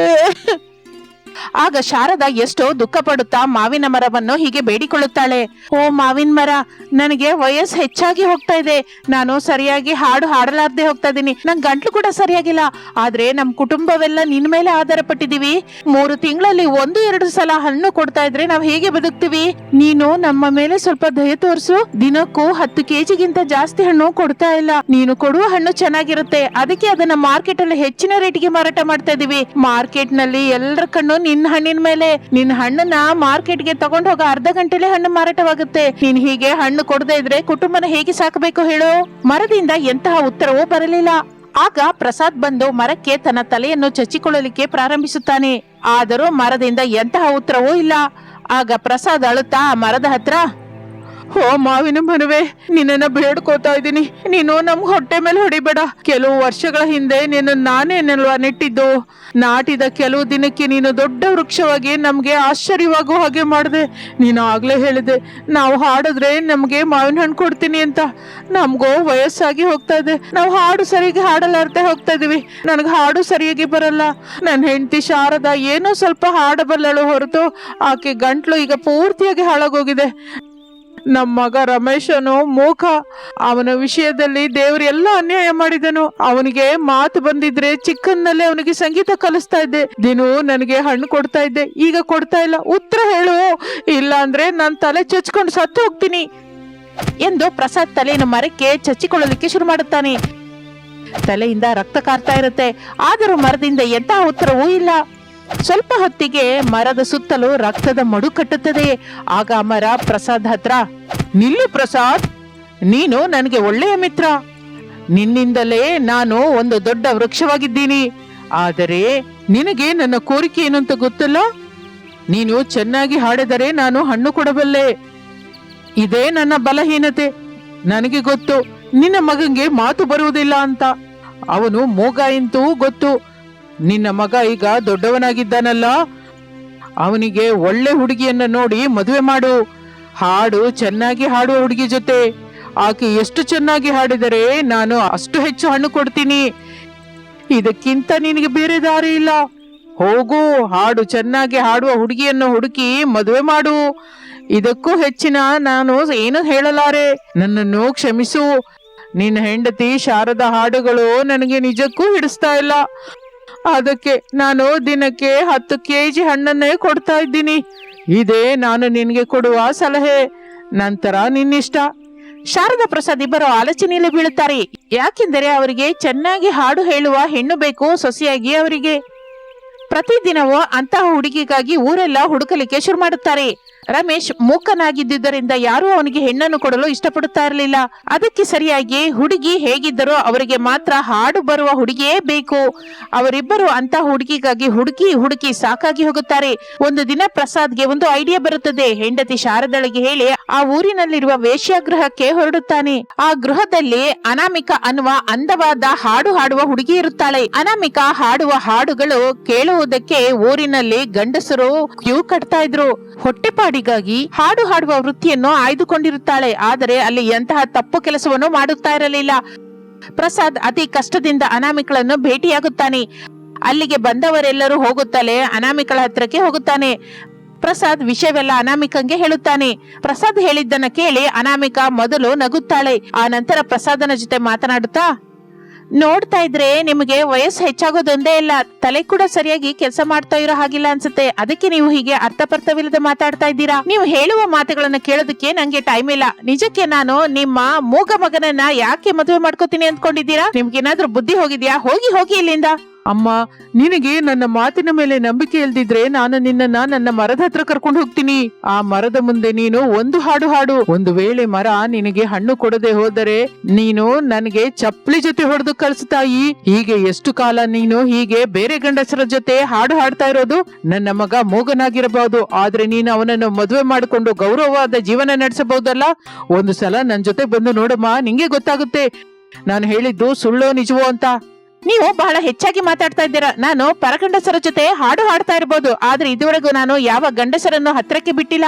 ಆಗ ಶಾರದ ಎಷ್ಟೋ ದುಃಖ ಪಡುತ್ತಾ ಮಾವಿನ ಮರವನ್ನು ಹೀಗೆ ಬೇಡಿಕೊಳ್ಳುತ್ತಾಳೆ. ಓ ಮಾವಿನ ಮರ, ನನಗೆ ವಯಸ್ಸು ಹೆಚ್ಚಾಗಿ ಹೋಗ್ತಾ ಇದೆ. ನಾನು ಸರಿಯಾಗಿ ಹಾಡು ಹಾಡಲಾರ್ದೆ ಹೋಗ್ತಾ ಇದ್ದೀನಿ. ನನ್ ಗಂಟ್ಲು ಕೂಡ ಸರಿಯಾಗಿಲ್ಲ. ಆದ್ರೆ ನಮ್ ಕುಟುಂಬವೆಲ್ಲ ನಿನ್ ಮೇಲೆ ಆಧಾರ ಪಟ್ಟಿದೀವಿ ಮೂರು ತಿಂಗಳಲ್ಲಿ ಒಂದು, ಎರಡು ಸಲ ಹಣ್ಣು ಕೊಡ್ತಾ ಇದ್ರೆ ನಾವ್ ಹೇಗೆ ಬದುಕ್ತಿವಿ? ನೀನು ನಮ್ಮ ಮೇಲೆ ಸ್ವಲ್ಪ ದಯ ತೋರಿಸು. ದಿನಕ್ಕೂ ಹತ್ತು ಕೆಜಿಗಿಂತ ಜಾಸ್ತಿ ಹಣ್ಣು ಕೊಡ್ತಾ ಇಲ್ಲ. ನೀನು ಕೊಡುವ ಹಣ್ಣು ಚೆನ್ನಾಗಿರುತ್ತೆ. ಅದಕ್ಕೆ ಅದನ್ನ ಮಾರ್ಕೆಟ್ ಅಲ್ಲಿ ಹೆಚ್ಚಿನ ರೇಟಿಗೆ ಮಾರಾಟ ಮಾಡ್ತಾ ಇದೀವಿ ಮಾರ್ಕೆಟ್ನಲ್ಲಿ ಎಲ್ಲರ ಕಣ್ಣು ನಿನ್ನ ಹಣ್ಣಿನ ಮೇಲೆ, ನಿನ್ನ ಹಣ್ಣನ್ನ ಮಾರ್ಕೆಟ್ಗೆ ತಗೊಂಡ್ ಹೋಗ ಅರ್ಧ ಗಂಟೆಲೆ ಹಣ್ಣು ಮಾರಾಟವಾಗುತ್ತೆ. ನೀನ್ ಹೀಗೆ ಹಣ್ಣು ಕೊಡದೇ ಇದ್ರೆ ಕುಟುಂಬನ ಹೇಗೆ ಸಾಕಬೇಕು ಹೇಳು? ಮರದಿಂದ ಎಂತಹ ಉತ್ತರವೂ ಬರಲಿಲ್ಲ. ಆಗ ಪ್ರಸಾದ್ ಬಂದು ಮರಕ್ಕೆ ತನ್ನ ತಲೆಯನ್ನು ಚಚ್ಚಿಕೊಳ್ಳಲಿಕ್ಕೆ ಪ್ರಾರಂಭಿಸುತ್ತಾನೆ. ಆದರೂ ಮರದಿಂದ ಎಂತಹ ಉತ್ತರವೂ ಇಲ್ಲ. ಆಗ ಪ್ರಸಾದ್ ಅಳುತ್ತಾ, ಮರದ ಹತ್ರ ಓ ಮಾವಿನ ಮನವೆ, ನಿನ್ನನ್ನ ಬೇಡ್ಕೋತಾ ಇದ್ದೀನಿ. ನೀನು ನಮ್ ಹೊಟ್ಟೆ ಮೇಲೆ ಹೊಡಿಬೇಡ. ಕೆಲವು ವರ್ಷಗಳ ಹಿಂದೆ ನಿನ್ನ ನಾನೇನಲ್ವಾ ನೆಟ್ಟಿದ್ದು. ನಾಟಿದ ಕೆಲವು ದಿನಕ್ಕೆ ನೀನು ದೊಡ್ಡ ವೃಕ್ಷವಾಗಿ ನಮ್ಗೆ ಆಶ್ಚರ್ಯವಾಗುವ ಹಾಗೆ ಮಾಡಿದೆ. ನೀನು ಆಗ್ಲೇ ಹೇಳಿದೆ, ನಾವು ಹಾಡಿದ್ರೆ ನಮ್ಗೆ ಮಾವಿನ ಹಣ್ಣು ಕೊಡ್ತೀನಿ ಅಂತ. ನಮ್ಗೋ ವಯಸ್ಸಾಗಿ ಹೋಗ್ತಾ ಇದೆ. ನಾವು ಹಾಡು ಸರಿಯಾಗಿ ಹಾಡಲಾರ್ದೆ ಹೋಗ್ತಾ ಇದೀವಿ. ನನಗೆ ಹಾಡು ಸರಿಯಾಗಿ ಬರಲ್ಲ. ನನ್ನ ಹೆಂಡತಿ ಶಾರದ ಏನೋ ಸ್ವಲ್ಪ ಹಾಡಬಲ್ಲಳು ಹೊರತು ಆಕೆ ಗಂಟ್ಲು ಈಗ ಪೂರ್ತಿಯಾಗಿ ಹಾಳಾಗೋಗಿದೆ. ನಮ್ಮ ಮಗ ರಮೇಶನು ಮೂಕ. ಅವನ ವಿಷಯದಲ್ಲಿ ದೇವರು ಎಲ್ಲ ಅನ್ಯಾಯ ಮಾಡಿದನು. ಅವನಿಗೆ ಮಾತು ಬಂದಿದ್ರೆ ಚಿಕ್ಕನ್ನಲ್ಲೇ ಅವನಿಗೆ ಸಂಗೀತ ಕಲಿಸ್ತಾ ಇದ್ದೆ. ದಿನೂ ನನಗೆ ಹಣ್ಣು ಕೊಡ್ತಾ ಇದ್ದೆ. ಈಗ ಕೊಡ್ತಾ ಇಲ್ಲ. ಉತ್ತರ ಹೇಳು. ಇಲ್ಲ ಅಂದ್ರೆ ತಲೆ ಚಚ್ಕೊಂಡು ಸತ್ತು ಹೋಗ್ತೀನಿ. ಎಂದು ಪ್ರಸಾದ್ ತಲೆಯನ್ನು ಮರಕ್ಕೆ ಚಚ್ಚಿಕೊಳ್ಳಲಿಕ್ಕೆ ಶುರು ಮಾಡುತ್ತಾನೆ. ತಲೆಯಿಂದ ರಕ್ತ ಕಾರ್ತಾ ಇರುತ್ತೆ. ಆದರೂ ಮರದಿಂದ ಎಂತಹ ಉತ್ತರವೂ ಇಲ್ಲ. ಸ್ವಲ್ಪ ಹೊತ್ತಿಗೆ ಮರದ ಸುತ್ತಲೂ ರಕ್ತದ ಮಡು ಕಟ್ಟುತ್ತದೆ. ಆಗ ಮರ ಪ್ರಸಾದ್ ಹತ್ರ, ನಿಲ್ಲು ಪ್ರಸಾದ್, ನೀನು ನನಗೆ ಒಳ್ಳೆಯ ಮಿತ್ರ. ನಿನ್ನಿಂದಲೇ ನಾನು ಒಂದು ದೊಡ್ಡ ವೃಕ್ಷವಾಗಿದ್ದೀನಿ. ಆದರೆ ನಿನಗೆ ನನ್ನ ಕೋರಿಕೆ ಏನು ಅಂತ ಗೊತ್ತಲ್ಲ? ನೀನು ಚೆನ್ನಾಗಿ ಹಾಡಿದರೆ ನಾನು ಹಣ್ಣು ಕೊಡಬಲ್ಲೆ. ಇದೇ ನನ್ನ ಬಲಹೀನತೆ. ನನಗೆ ಗೊತ್ತು, ನಿನ್ನ ಮಗನಿಗೆ ಮಾತು ಬರುವುದಿಲ್ಲ ಅಂತ. ಅವನು ಮೂಗ ಎಂತೂ ಗೊತ್ತು. ನಿನ್ನ ಮಗ ಈಗ ದೊಡ್ಡವನಾಗಿದ್ದಾನಲ್ಲ? ಅವನಿಗೆ ಒಳ್ಳೆ ಹುಡುಗಿಯನ್ನ ನೋಡಿ ಮದುವೆ ಮಾಡು. ಹಾಡು ಚೆನ್ನಾಗಿ ಹಾಡುವ ಹುಡುಗಿ ಜೊತೆ. ಆಕೆ ಎಷ್ಟು ಚೆನ್ನಾಗಿ ಹಾಡಿದರೆ ನಾನು ಅಷ್ಟು ಹೆಚ್ಚು ಹಣ್ಣು ಕೊಡ್ತೀನಿ. ಇದಕ್ಕಿಂತ ನಿನಗೆ ಬೇರೆ ದಾರಿ ಇಲ್ಲ. ಹೋಗು, ಹಾಡು ಚೆನ್ನಾಗಿ ಹಾಡುವ ಹುಡುಗಿಯನ್ನು ಹುಡುಕಿ ಮದುವೆ ಮಾಡು. ಇದಕ್ಕೂ ಹೆಚ್ಚಿನ ನಾನು ಏನು ಹೇಳಲಾರೆ? ನನ್ನನ್ನು ಕ್ಷಮಿಸು. ನಿನ್ನ ಹೆಂಡತಿ ಶಾರದ ಹಾಡುಗಳು ನನಗೆ ನಿಜಕ್ಕೂ ಹಿಡಿಸ್ತಾ ಇಲ್ಲ. ಅದಕ್ಕೆ ನಾನು ದಿನಕ್ಕೆ ಹತ್ತು ಕೆ ಜಿ ಹಣ್ಣನ್ನೇ ಕೊಡ್ತಾ ಇದ್ದೀನಿ. ಇದೇ ನಾನು ನಿನಗೆ ಕೊಡುವ ಸಲಹೆ. ನಂತರ ನಿನ್ನಿಷ್ಟ. ಶಾರದಾ ಪ್ರಸಾದ್ ಇಬ್ಬರು ಆಲೋಚನೆಯಲ್ಲಿ ಬೀಳುತ್ತಾರೆ. ಯಾಕೆಂದರೆ ಅವರಿಗೆ ಚೆನ್ನಾಗಿ ಹಾಡು ಹೇಳುವ ಹೆಣ್ಣು ಬೇಕು ಸೊಸೆಯಾಗಿ ಅವರಿಗೆ. ಪ್ರತಿದಿನವೂ ಅಂತಹ ಹುಡುಗಿಗಾಗಿ ಊರೆಲ್ಲ ಹುಡುಕಲಿಕ್ಕೆ ಶುರು ಮಾಡುತ್ತಾರೆ. ರಮೇಶ್ ಮೂಕನಾಗಿದ್ದುದರಿಂದ ಯಾರೂ ಅವನಿಗೆ ಹೆಣ್ಣನ್ನು ಕೊಡಲು ಇಷ್ಟಪಡುತ್ತಾ ಇರಲಿಲ್ಲ. ಅದಕ್ಕೆ ಸರಿಯಾಗಿ ಹುಡುಗಿ ಹೇಗಿದ್ದರೋ ಅವರಿಗೆ ಮಾತ್ರ ಹಾಡು ಬರುವ ಹುಡುಗಿಯೇ ಬೇಕು. ಅವರಿಬ್ಬರು ಅಂತ ಹುಡುಗಿಗಾಗಿ ಹುಡುಕಿ ಹುಡುಕಿ ಸಾಕಾಗಿ ಹೋಗುತ್ತಾರೆ. ಒಂದು ದಿನ ಪ್ರಸಾದ್ಗೆ ಒಂದು ಐಡಿಯಾ ಬರುತ್ತದೆ. ಹೆಂಡತಿ ಶಾರದಳಿಗೆ ಹೇಳಿ, ಆ ಊರಿನಲ್ಲಿರುವ ವೇಶ್ಯಾಗೃಹಕ್ಕೆ ಹೊರಡುತ್ತಾನೆ. ಆ ಗೃಹದಲ್ಲಿ ಅನಾಮಿಕ ಅನ್ನುವ ಅಂದವಾದ ಹಾಡು ಹಾಡುವ ಹುಡುಗಿ ಇರುತ್ತಾಳೆ. ಅನಾಮಿಕ ಹಾಡುವ ಹಾಡುಗಳು ಕೇಳುವುದಕ್ಕೆ ಊರಿನಲ್ಲಿ ಗಂಡಸರು ಕ್ಯೂ ಕಟ್ತಾ ಇದ್ರು. ಹೊಟ್ಟೆಪಾಡು ಹಾಡಿಗಾಗಿ ಹಾಡು ಹಾಡುವ ವೃತ್ತಿಯನ್ನು ಆಯ್ದುಕೊಂಡಿರುತ್ತಾಳೆ. ಆದರೆ ಅಲ್ಲಿ ಎಂತಹ ತಪ್ಪು ಕೆಲಸವನ್ನು ಮಾಡುತ್ತಾ ಇರಲಿಲ್ಲ. ಪ್ರಸಾದ್ ಅತಿ ಕಷ್ಟದಿಂದ ಅನಾಮಿಕಳನ್ನು ಭೇಟಿಯಾಗುತ್ತಾನೆ. ಅಲ್ಲಿಗೆ ಬಂದವರೆಲ್ಲರೂ ಹೋಗುತ್ತಲೇ ಅನಾಮಿಕಳ ಹತ್ರಕ್ಕೆ ಹೋಗುತ್ತಾನೆ. ಪ್ರಸಾದ್ ವಿಷಯವೆಲ್ಲ ಅನಾಮಿಕಂಗೆ ಹೇಳುತ್ತಾನೆ. ಪ್ರಸಾದ್ ಹೇಳಿದ್ದನ್ನ ಕೇಳಿ ಅನಾಮಿಕ ಮೊದಲು ನಗುತ್ತಾಳೆ. ಆ ನಂತರ ಪ್ರಸಾದನ ಜೊತೆ ಮಾತನಾಡುತ್ತಾ ನೋಡ್ತಾ ಇದ್ರೆ ನಿಮಗೆ ವಯಸ್ಸು ಹೆಚ್ಚಾಗೋದೊಂದೇ ಇಲ್ಲ. ತಲೆ ಕೂಡ ಸರಿಯಾಗಿ ಕೆಲಸ ಮಾಡ್ತಾ ಇರೋ ಹಾಗಿಲ್ಲ ಅನ್ಸುತ್ತೆ. ಅದಕ್ಕೆ ನೀವು ಹೀಗೆ ಅರ್ಥಪರ್ಥವಿಲ್ಲದೆ ಮಾತಾಡ್ತಾ ಇದ್ದೀರಾ? ನೀವು ಹೇಳುವ ಮಾತುಗಳನ್ನ ಕೇಳೋದಕ್ಕೆ ನಂಗೆ ಟೈಮ್ ಇಲ್ಲ. ನಿಜಕ್ಕೆ ನಾನು ನಿಮ್ಮ ಮೂಗ ಮಗನನ್ನ ಯಾಕೆ ಮದುವೆ ಮಾಡ್ಕೋತೀನಿ ಅಂದ್ಕೊಂಡಿದ್ದೀರಾ? ನಿಮ್ಗೇನಾದ್ರೂ ಬುದ್ಧಿ ಹೋಗಿದ್ಯಾ? ಹೋಗಿ ಹೋಗಿ ಇಲ್ಲಿಂದ. ಅಮ್ಮ, ನಿನಗೆ ನನ್ನ ಮಾತಿನ ಮೇಲೆ ನಂಬಿಕೆ ಇಲ್ದಿದ್ರೆ ನಾನು ನಿನ್ನನ್ನ ನನ್ನ ಮರದ ಹತ್ರ ಕರ್ಕೊಂಡು ಹೋಗ್ತೀನಿ. ಆ ಮರದ ಮುಂದೆ ನೀನು ಒಂದು ಹಾಡು ಹಾಡು. ಒಂದು ವೇಳೆ ಮರ ನಿನಗೆ ಹಣ್ಣು ಕೊಡದೆ ಹೋದರೆ ನೀನು ನನಗೆ ಚಪ್ಪಲಿ ಜೊತೆ ಹೊಡೆದು ಕಳಿಸ್ತಾಯಿ ಹೀಗೆ ಎಷ್ಟು ಕಾಲ ನೀನು ಹೀಗೆ ಬೇರೆ ಗಂಡಸರ ಜೊತೆ ಹಾಡು ಹಾಡ್ತಾ ಇರೋದು? ನನ್ನ ಮಗ ಮೋಗನಾಗಿರಬಹುದು. ಆದ್ರೆ ನೀನು ಅವನನ್ನು ಮದುವೆ ಮಾಡಿಕೊಂಡು ಗೌರವವಾದ ಜೀವನ ನಡೆಸಬಹುದಲ್ಲ? ಒಂದು ಸಲ ನನ್ ಜೊತೆ ಬಂದು ನೋಡಮ್ಮ, ನಿಂಗೆ ಗೊತ್ತಾಗುತ್ತೆ. ನಾನು ಹೇಳಿದ್ದು ಸುಳ್ಳೋ ನಿಜವೋ ಅಂತ. ನೀವು ಬಹಳ ಹೆಚ್ಚಾಗಿ ಮಾತಾಡ್ತಾ ಇದ್ದೀರಾ. ನಾನು ಪರಗಂಡಸರ ಜೊತೆ ಹಾಡು ಹಾಡ್ತಾ ಇರಬಹುದು ಆದ್ರೆ ಇದುವರೆಗೂ ನಾನು ಯಾವ ಗಂಡಸರನ್ನು ಹತ್ರಕ್ಕೆ ಬಿಟ್ಟಿಲ್ಲ.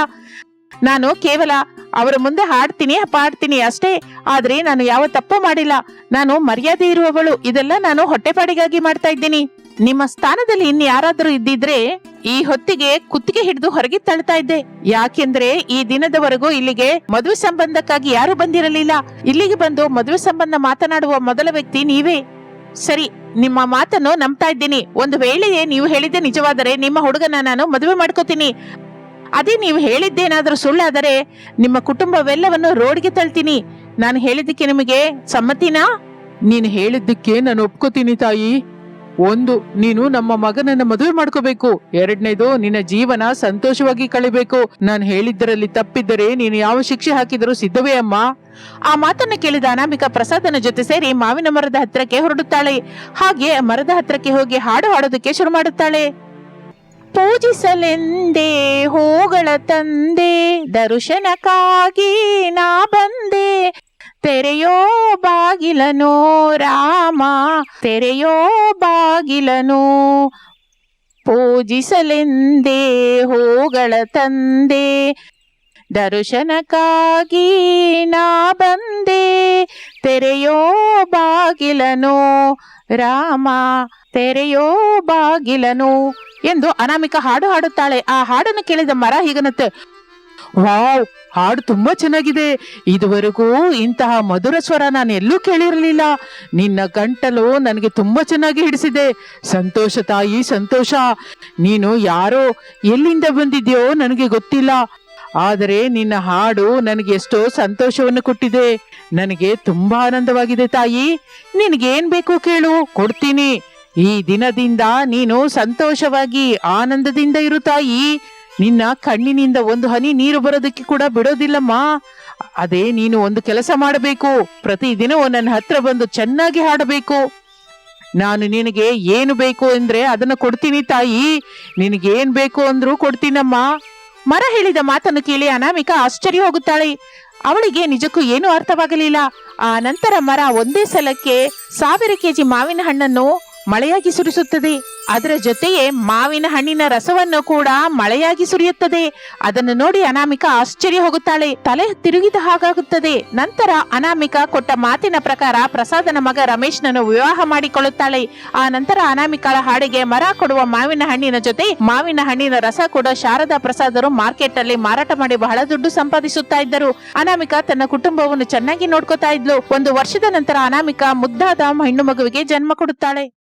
ನಾನು ಕೇವಲ ಅವರ ಮುಂದೆ ಹಾಡ್ತೀನಿ ಪಾಡ್ತೀನಿ ಅಷ್ಟೇ. ಆದ್ರೆ ನಾನು ಯಾವ ತಪ್ಪು ಮಾಡಿಲ್ಲ. ನಾನು ಮರ್ಯಾದೆ ಇರುವವಳು. ಇದೆಲ್ಲ ನಾನು ಹೊಟ್ಟೆಪಾಡಿಗಾಗಿ ಮಾಡ್ತಾ ಇದ್ದೀನಿ. ನಿಮ್ಮ ಸ್ಥಾನದಲ್ಲಿ ಇನ್ ಯಾರಾದರೂ ಇದ್ದಿದ್ರೆ ಈ ಹೊತ್ತಿಗೆ ಕುತ್ತಿಗೆ ಹಿಡಿದು ಹೊರಗೆ ತಳ್ತಾ ಇದ್ದೆ. ಯಾಕೆಂದ್ರೆ ಈ ದಿನದವರೆಗೂ ಇಲ್ಲಿಗೆ ಮದುವೆ ಸಂಬಂಧಕ್ಕಾಗಿ ಯಾರು ಬಂದಿರಲಿಲ್ಲ. ಇಲ್ಲಿಗೆ ಬಂದು ಮದುವೆ ಸಂಬಂಧ ಮಾತನಾಡುವ ಮೊದಲ ವ್ಯಕ್ತಿ ನೀವೇ. ಸರಿ, ನಿಮ್ಮ ಮಾತನ್ನು ನಂಬ್ತಾ ಇದ್ದೀನಿ. ಒಂದು ವೇಳೆ ನೀವು ಹೇಳಿದ್ದೆ ನಿಜವಾದರೆ ನಿಮ್ಮ ಹುಡುಗನ ನಾನು ಮದುವೆ ಮಾಡ್ಕೋತೀನಿ. ಅದೇ ನೀವು ಹೇಳಿದ್ದೇನಾದರೂ ಸುಳ್ಳಾದರೆ ನಿಮ್ಮ ಕುಟುಂಬವೆಲ್ಲವನ್ನು ರೋಡ್ಗೆ ತಳ್ತೀನಿ. ನಾನು ಹೇಳಿದ್ದಕ್ಕೆ ನಿಮಗೆ ಸಮ್ಮತಿನಾ? ನೀನು ಹೇಳಿದ್ದಕ್ಕೆ ನಾನು ಒಪ್ಕೋತೀನಿ ತಾಯಿ. ಒಂದು, ನೀನು ನಮ್ಮ ಮಗನನ್ನ ಮದುವೆ ಮಾಡ್ಕೋಬೇಕು. ಎರಡನೇದು, ನಿನ್ನ ಜೀವನ ಸಂತೋಷವಾಗಿ ಕಳಿಬೇಕು. ನಾನು ಹೇಳಿದ್ದರಲ್ಲಿ ತಪ್ಪಿದ್ದರೆ ನೀನು ಯಾವ ಶಿಕ್ಷೆ ಹಾಕಿದರೂ ಸಿದ್ಧವೇ ಅಮ್ಮ. ಆ ಮಾತನ್ನು ಕೇಳಿದ ಅನಾಮಿಕಾ ಪ್ರಸಾದನ ಜೊತೆ ಸೇರಿ ಮಾವಿನ ಮರದ ಹತ್ರಕ್ಕೆ ಹೊರಡುತ್ತಾಳೆ. ಹಾಗೆ ಮರದ ಹತ್ರಕ್ಕೆ ಹೋಗಿ ಹಾಡು ಹಾಡೋದಕ್ಕೆ ಶುರು ಮಾಡುತ್ತಾಳೆ. ಪೂಜಿಸಲೆಂದೇ, ಹೋಗಳ ತಂದೆ, ದರ್ಶನಕ್ಕಾಗಿ ನಾ ಬಂದೆ. ತೆರೆಯೋ ಬಾಗಿಲನು ರಾಮ, ತೆರೆಯೋ ಬಾಗಿಲನು ಪೂಜಿಸಲೆಂದೇ ಹೂಗಳ ತಂದೆ, ದರ್ಶನಕ್ಕಾಗಿ ನಾ ಬಂದೆ, ತೆರೆಯೋ ಬಾಗಿಲನು ರಾಮ, ತೆರೆಯೋ ಬಾಗಿಲನು ಎಂದು ಅನಾಮಿಕ ಹಾಡು ಹಾಡುತ್ತಾಳೆ. ಆ ಹಾಡನ್ನು ಕೇಳಿದ ಮರ ಹೀಗನತ್ತೆ ವಾವ್, ಹಾಡು ತುಂಬಾ ಚೆನ್ನಾಗಿದೆ. ಇದುವರೆಗೂ ಇಂತಹ ಮಧುರ ಸ್ವರ ನಾನು ಎಲ್ಲೂ ಕೇಳಿರಲಿಲ್ಲ. ನಿನ್ನ ಗಂಟಲು ನನಗೆ ತುಂಬಾ ಚೆನ್ನಾಗಿ ಹಿಡಿಸಿದೆ. ಸಂತೋಷ ತಾಯಿ, ಸಂತೋಷ. ನೀನು ಯಾರೋ, ಎಲ್ಲಿಂದ ಬಂದಿದ್ಯೋ ನನಗೆ ಗೊತ್ತಿಲ್ಲ. ಆದರೆ ನಿನ್ನ ಹಾಡು ನನಗೆ ಎಷ್ಟೋ ಸಂತೋಷವನ್ನು ಕೊಟ್ಟಿದೆ. ನನಗೆ ತುಂಬಾ ಆನಂದವಾಗಿದೆ ತಾಯಿ. ನಿನಗೇನ್ ಬೇಕು ಕೇಳು, ಕೊಡ್ತೀನಿ. ಈ ದಿನದಿಂದ ನೀನು ಸಂತೋಷವಾಗಿ, ಆನಂದದಿಂದ ಇರು ತಾಯಿ. ನಿನ್ನ ಕಣ್ಣಿನಿಂದ ಒಂದು ಹನಿ ನೀರು ಬರೋದಕ್ಕೆ ಕೂಡ ಬಿಡೋದಿಲ್ಲಮ್ಮ. ಅದೇ ನೀನು ಒಂದು ಕೆಲಸ ಮಾಡಬೇಕು. ಪ್ರತಿದಿನವೂ ನನ್ನ ಹತ್ರ ಬಂದು ಚೆನ್ನಾಗಿ ಹಾಡಬೇಕು. ನಾನು ನಿನಗೆ ಏನು ಬೇಕು ಅಂದ್ರೆ ಅದನ್ನ ಕೊಡ್ತೀನಿ ತಾಯಿ. ನಿನಗೇನು ಬೇಕು ಅಂದ್ರೂ ಕೊಡ್ತೀನಮ್ಮ. ಮರ ಹೇಳಿದ ಮಾತನ್ನು ಕೇಳಿ ಅನಾಮಿಕ ಆಶ್ಚರ್ಯ ಹೋಗುತ್ತಾಳೆ. ಅವಳಿಗೆ ನಿಜಕ್ಕೂ ಏನೂ ಅರ್ಥವಾಗಲಿಲ್ಲ. ಆ ನಂತರ ಮರ ಒಂದೇ ಸಲಕ್ಕೆ ಸಾವಿರ ಕೆಜಿ ಮಾವಿನ ಹಣ್ಣನ್ನು ಮಳೆಯಾಗಿ ಸುರಿಸುತ್ತದೆ. ಅದರ ಜೊತೆಯೇ ಮಾವಿನ ಹಣ್ಣಿನ ರಸವನ್ನು ಕೂಡ ಮಳೆಯಾಗಿ ಸುರಿಯುತ್ತದೆ. ಅದನ್ನು ನೋಡಿ ಅನಾಮಿಕ ಆಶ್ಚರ್ಯ ಹೋಗುತ್ತಾಳೆ. ತಲೆ ತಿರುಗಿದ ಹಾಗಾಗುತ್ತದೆ. ನಂತರ ಅನಾಮಿಕ ಕೊಟ್ಟ ಮಾತಿನ ಪ್ರಕಾರ ಪ್ರಸಾದನ ಮಗ ರಮೇಶ್ನನ್ನು ವಿವಾಹ ಮಾಡಿಕೊಳ್ಳುತ್ತಾಳೆ. ಆ ನಂತರ ಅನಾಮಿಕಳ ಹಾಡಿಗೆ ಮರ ಕೊಡುವ ಮಾವಿನ ಹಣ್ಣಿನ ಜೊತೆ ಮಾವಿನ ಹಣ್ಣಿನ ರಸ ಕೂಡ ಶಾರದಾ ಪ್ರಸಾದರು ಮಾರ್ಕೆಟ್ ಅಲ್ಲಿ ಮಾರಾಟ ಮಾಡಿ ಬಹಳ ದುಡ್ಡು ಸಂಪಾದಿಸುತ್ತಾ ಇದ್ದರು. ಅನಾಮಿಕ ತನ್ನ ಕುಟುಂಬವನ್ನು ಚೆನ್ನಾಗಿ ನೋಡ್ಕೋತಾ ಇದ್ಲು. ಒಂದು ವರ್ಷದ ನಂತರ ಅನಾಮಿಕ ಮುದ್ದಾದ ಹೆಣ್ಣು ಮಗುವಿಗೆ ಜನ್ಮ ಕೊಡುತ್ತಾಳೆ.